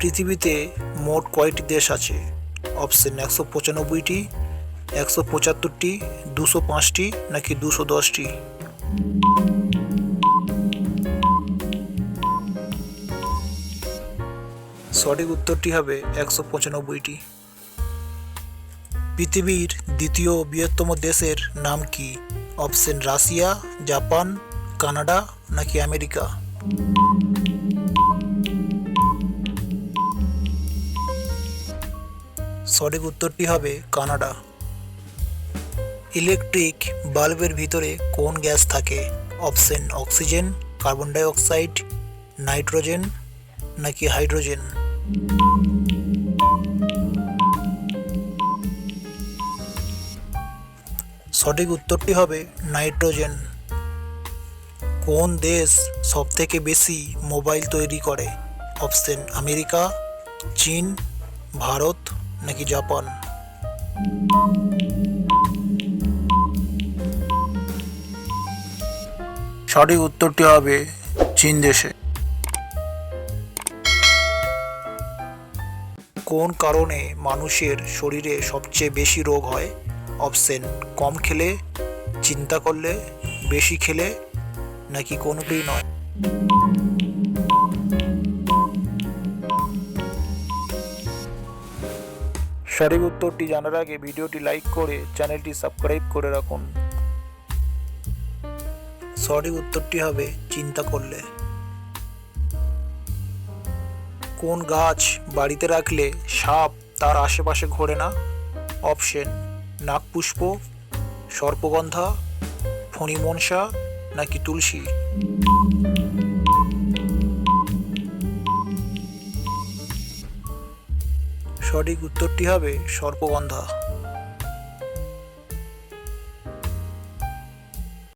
পৃথিবীতে মোট কয়টি দেশ আছে? অপশন একশো পঁচানব্বইটি, একশো পঁচাত্তরটি, দুশো পাঁচটি নাকি দুশো দশটি? সঠিক উত্তরটি হবে একশো পঁচানব্বইটি। পৃথিবীর দ্বিতীয় বৃহত্তম দেশের নাম কি? অপশন রাশিয়া, জাপান, কানাডা নাকি আমেরিকা? সঠিক উত্তরটি হবে কানাডা। ইলেকট্রিক বাল্বের ভিতরে কোন গ্যাস থাকে? Option oxygen, carbon dioxide nitrogen নাকি হাইড্রোজেন? সঠিক উত্তরটি হবে নাইট্রোজেন। কোন দেশ সবথেকে বেশি মোবাইল তৈরি করে? অপশন আমেরিকা, চীন, ভারত নাকি জাপান? সঠিক উত্তরটি হবে চীন দেশে। কোন কারণে মানুষের শরীরে সবচেয়ে বেশি রোগ হয়? অপশন, কম খেলে, চিন্তা করলে, বেশি খেলে, নাকি কোনোটিই নয়? সঠিক উত্তরটি জানার আগে ভিডিওটি লাইক করে চ্যানেলটি সাবস্ক্রাইব করে রাখুন। সঠিক উত্তরটি হবে চিন্তা করলে। কোন গাছ বাড়িতে রাখলে সাপ তার আশেপাশে ঘোরে না? অপশন, নাগপুষ্প, সর্পগন্ধা, ফণিমনসা নাকি তুলসী? সঠিক উত্তরটি হবে সর্পগন্ধা।